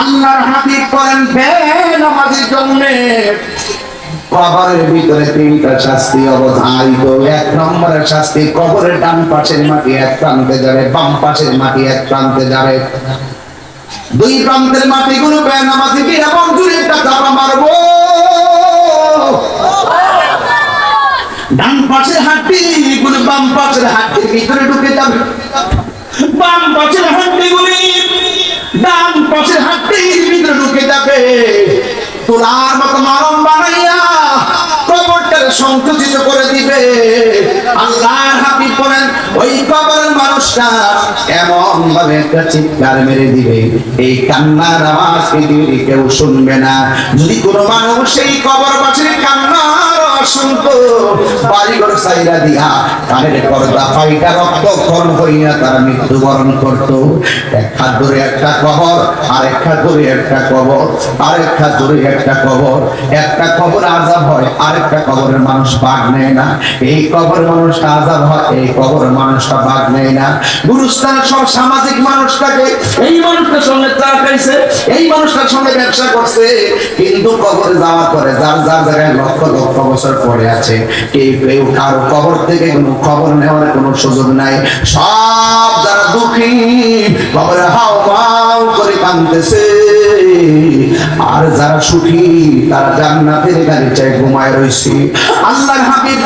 আল্লাহর হাবিব করেন বেনামাজির জন্য কবরের ভিতরে তিনটা শাস্তি অবধারিত। এক নম্বরের শাস্তি, কবরের ডান পাশের মাটি এক প্রান্তে যাবে, বাম পাশের মাটি এক প্রান্তে যাবে। দুই প্রান্তের একটা চাপা মারবো। ডান পাশেরগুলো বাম পাশের হাড্ডির ভিতরে ঢুকে যাবে। বাম পাশের হাড্ডি গুলি ডান পাশের হাড্ডির ভিতরে ঢুকে যাবে তোলার মতো বানাইয়া সংকুচিত করে দিবে। আল্লাহর ওই কবরের মানুষটা এমন ভাবে একটা চিৎকার মেরে দিবে। এই কান্নার আওয়াজ পৃথিবীর কেউ শুনবে না। যদি কোনো মানুষ এই কবর পাশে কান্নার শুনতো বাড়িঘর সাইরা দিয়া কানের পর্দা ফাইটা রক্তক্ষরণ হইয়া তারা মৃত্যুবরণ করত। এক ধরে একটা কবর আর এক ধরে একটা কবর আর এক ধরে একটা কবর। একটা কবর আজাব হয় আর একটা কবরের মানুষ ভাগ নেয় না। এই কবরের মানুষটা আজাব হয়, এই কবরের মানুষটা ভাগ নেয় না। গুরুস্থান সব সামাজিক মানুষটাকে এই মানুষটার সঙ্গে চা এই মানুষটার সঙ্গে ব্যবসা করছে। কিন্তু কবরে যাওয়ার পরে যার যার জায়গায় লক্ষ লক্ষ বছর পড়ে আছে, কেউ কেউ কারও কবর থেকে কোনো খবর নেওয়ার কোনো সুযোগ নাই। সব যারা দুঃখী, কবরে হাও মাও করে কাঁদতেছে। আর যারা সুখী, তারা জান্নাতের গাড়ি চাই ঘুমায় রয়েছে। আল্লাহর হাবিব